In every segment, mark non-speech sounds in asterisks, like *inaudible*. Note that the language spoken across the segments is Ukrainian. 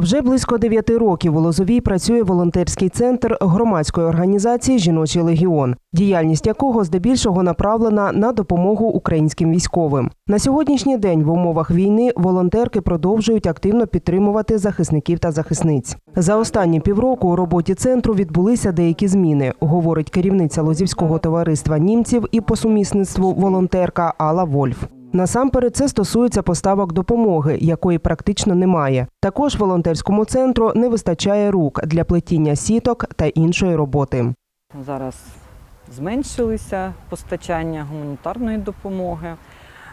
Вже близько дев'яти років у Лозовій працює волонтерський центр громадської організації Жіночий легіон, діяльність якого здебільшого направлена на допомогу українським військовим. На сьогоднішній день в умовах війни волонтерки продовжують активно підтримувати захисників та захисниць. За останні півроку у роботі центру відбулися деякі зміни, говорить керівниця Лозівського товариства німців і по сумісництву волонтерка Алла Вольф. Насамперед це стосується поставок допомоги, якої практично немає. Також волонтерському центру не вистачає рук для плетіння сіток та іншої роботи. Зараз зменшилися постачання гуманітарної допомоги,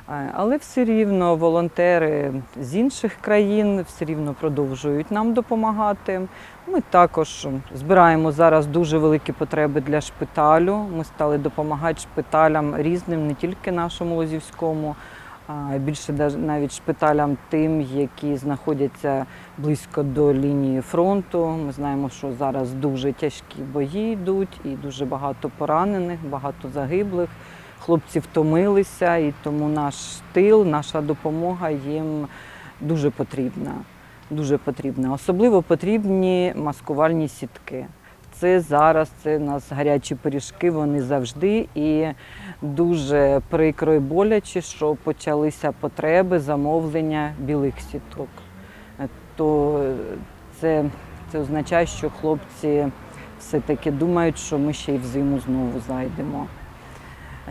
Е, але все рівно волонтери з інших країн все рівно продовжують нам допомагати. Ми також збираємо зараз дуже великі потреби для шпиталю. Ми стали допомагати шпиталям різним, не тільки нашому Лозівському, більше навіть шпиталям тим, які знаходяться близько до лінії фронту. Ми знаємо, що зараз дуже тяжкі бої йдуть, і дуже багато поранених, багато загиблих. Хлопці втомилися, і тому наш тил, наша допомога їм дуже потрібна. Дуже потрібна. Особливо потрібні маскувальні сітки. Це зараз це у нас гарячі пиріжки, вони завжди. І дуже прикро і боляче, що почалися потреби замовлення білих сіток. То це, це означає, що хлопці все-таки думають, що ми ще й в зиму знову зайдемо.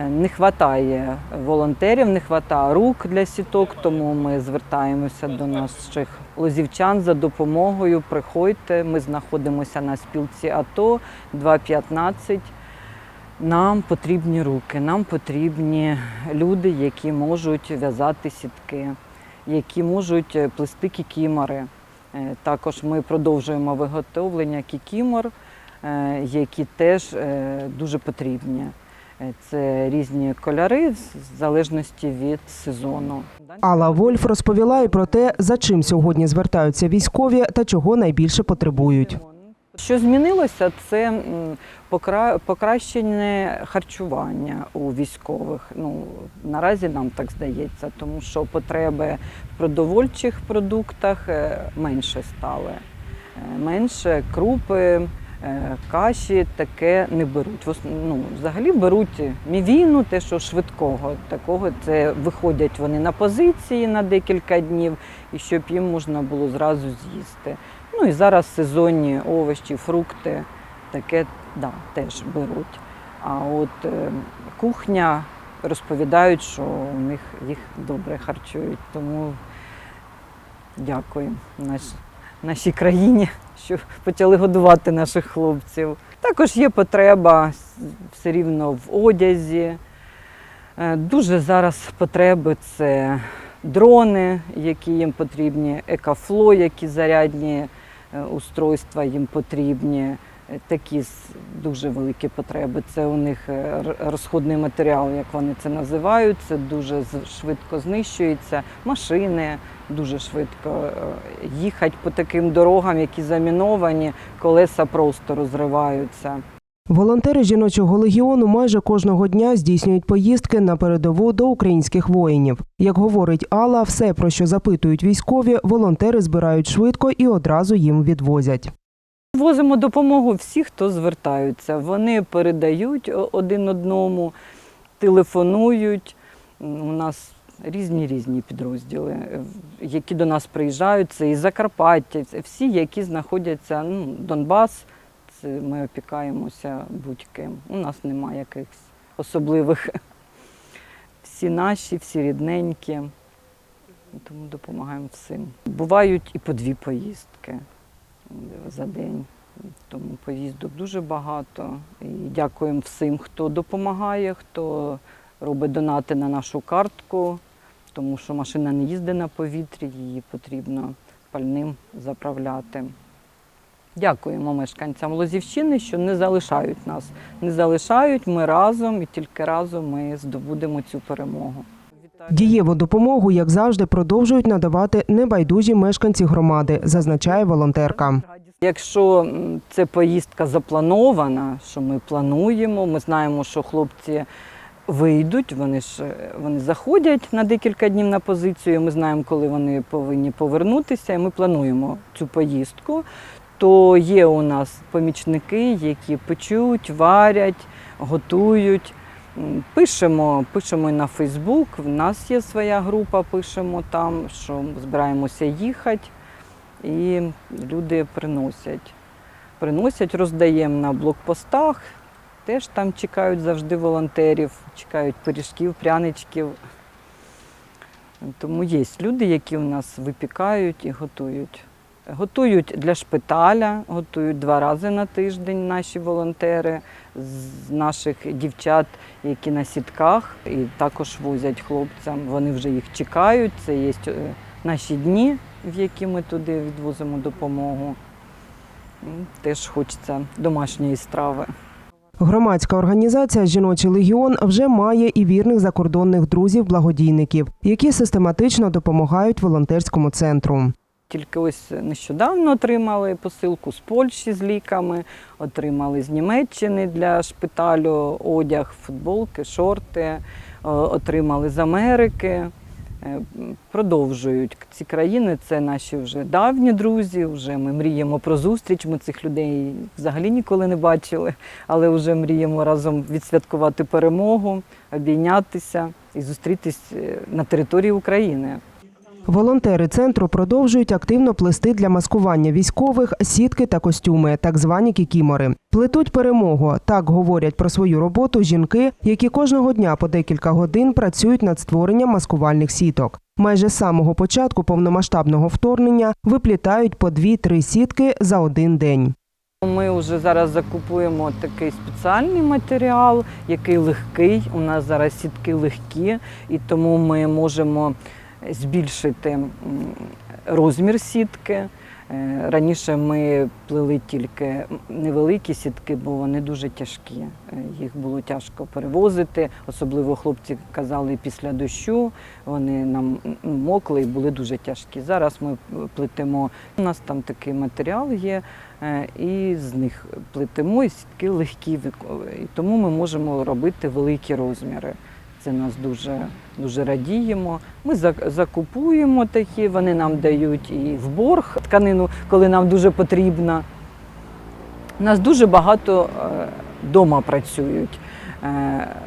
Е, Не вистачає волонтерів, не вистачає рук для сіток, тому ми звертаємося до наших лозівчан за допомогою. Приходьте, ми знаходимося на спілці АТО 2.15. Нам потрібні руки, нам потрібні люди, які можуть в'язати сітки, які можуть е, плести кікімори. Е, Також ми продовжуємо виготовлення кікімор, які теж дуже потрібні. Е, Це різні кольори в залежності від сезону. Алла Вольф розповіла і про те, за чим сьогодні звертаються військові та чого найбільше потребують. Що змінилося, це покращене харчування у військових. Ну наразі нам так здається, тому що потреби в продовольчих продуктах е, менше стали. Е, Менше крупи, каші таке не беруть. Ну, взагалі беруть мівіну, те, що швидкого такого. Це виходять вони на позиції на декілька днів, і щоб їм можна було зразу з'їсти. Ну і зараз сезонні овочі, фрукти, таке да, теж беруть. А от е, кухня розповідають, що у них їх добре харчують. Тому дякую наш, нашій країні, що почали годувати наших хлопців. Також є потреба все рівно в одязі. Е, Дуже зараз потреби це дрони, які їм потрібні, екафло, які зарядні е, устройства їм потрібні. Такі дуже великі потреби. Це у них е, розходний матеріал, як вони це називають. Це дуже швидко знищується. Машини дуже швидко е, їхать по таким дорогам, які заміновані, колеса просто розриваються. Волонтери жіночого легіону майже кожного дня здійснюють поїздки на передову до українських воїнів. Як говорить Алла, все, про що запитують військові, волонтери збирають швидко і одразу їм відвозять. Возимо допомогу всі, хто звертаються. Вони передають один одному, телефонують. У нас різні різні підрозділи, е, які до нас приїжджають. Це і Закарпаття, це всі, які знаходяться ну, Донбас. Це ми опікаємося будь-ким. У нас немає якихось особливих. *laughs* Всі наші, всі рідненькі. Тому допомагаємо всім. Бувають і по дві поїздки за день. Тому поїздок дуже багато. І дякуємо всім, хто допомагає, хто робить донати на нашу картку, тому що машина не їздить на повітрі, її потрібно пальним заправляти. Дякуємо мешканцям Лозівщини, що не залишають нас. Не залишають, ми разом і тільки разом ми здобудемо цю перемогу. Дієву допомогу, як завжди, продовжують надавати небайдужі мешканці громади, зазначає волонтерка. Якщо це поїздка запланована, що ми плануємо, ми знаємо, що хлопці вийдуть, вони ж е, вони заходять на декілька днів на позицію. Ми знаємо, коли вони повинні повернутися, і ми плануємо цю поїздку. То є у нас помічники, які печуть, варять, готують. Пишемо, пишемо на Фейсбук. В нас є своя група, пишемо там, що збираємося їхати, і люди приносять. Приносять, роздаємо на блокпостах. Теж там чекають завжди волонтерів, чекають пиріжків, пряничків. Тому є люди, які у нас випікають і готують. Готують для шпиталя, готують два рази на тиждень наші волонтери з наших дівчат, які на сітках, і також возять хлопцям. Вони вже їх чекають. Це є е, наші дні, в які ми туди відвозимо допомогу. Теж хочеться домашньої страви. Громадська організація Жіночий легіон вже має і вірних закордонних друзів-благодійників, які систематично допомагають волонтерському центру. Тільки ось нещодавно отримали посилку з Польщі з ліками, отримали з Німеччини для шпиталю одяг, футболки, шорти, е, отримали з Америки. Е, Продовжують ці країни. Це наші вже давні друзі. Вже ми мріємо про зустріч. Ми цих людей взагалі ніколи не бачили, але вже мріємо разом відсвяткувати перемогу, обійнятися і зустрітись е, на території України. Волонтери центру продовжують активно плести для маскування військових сітки та костюми, так звані кікімори. Плетуть перемогу. Так говорять про свою роботу жінки, які кожного дня по декілька годин працюють над створенням маскувальних сіток. Майже з самого початку повномасштабного вторгнення виплітають по дві-три сітки за один день. Ми вже зараз закупуємо такий спеціальний матеріал, який легкий. У нас зараз сітки легкі, і тому ми можемо збільшити розмір сітки. Е, Раніше ми плели тільки невеликі сітки, бо вони дуже тяжкі. Е, Їх було тяжко перевозити. Особливо хлопці казали після дощу. Вони нам мокли і були дуже тяжкі. Зараз ми плетемо. У нас там такий матеріал є, е, і з них плетемо і сітки легкі. І тому ми можемо робити великі розміри. Це нас дуже, дуже радіємо. Ми закупуємо такі, вони нам дають і в борг тканину, коли нам дуже потрібна. У нас дуже багато вдома працюють, Е,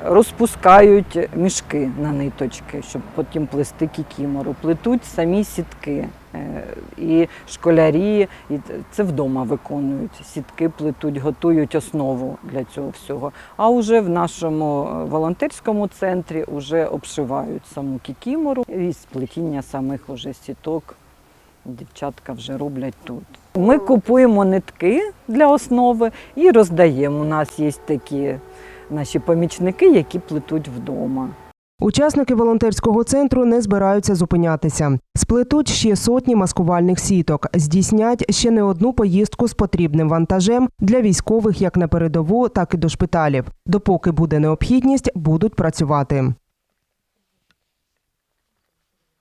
розпускають мішки на ниточки, щоб потім плести кікімору. Плетуть самі сітки. Е, І школярі, і це вдома виконують. Сітки плетуть, готують основу для цього всього. А вже в нашому е, волонтерському центрі вже обшивають саму кікімору і сплетіння самих уже сіток. Дівчатка вже роблять тут. Ми купуємо нитки для основи і роздаємо. У нас є такі наші помічники, які плетуть вдома. Учасники волонтерського центру не збираються зупинятися. Сплетуть ще сотні маскувальних сіток, здійснять ще не одну поїздку з потрібним вантажем для військових як на передову, так і до шпиталів. Допоки буде необхідність, будуть працювати.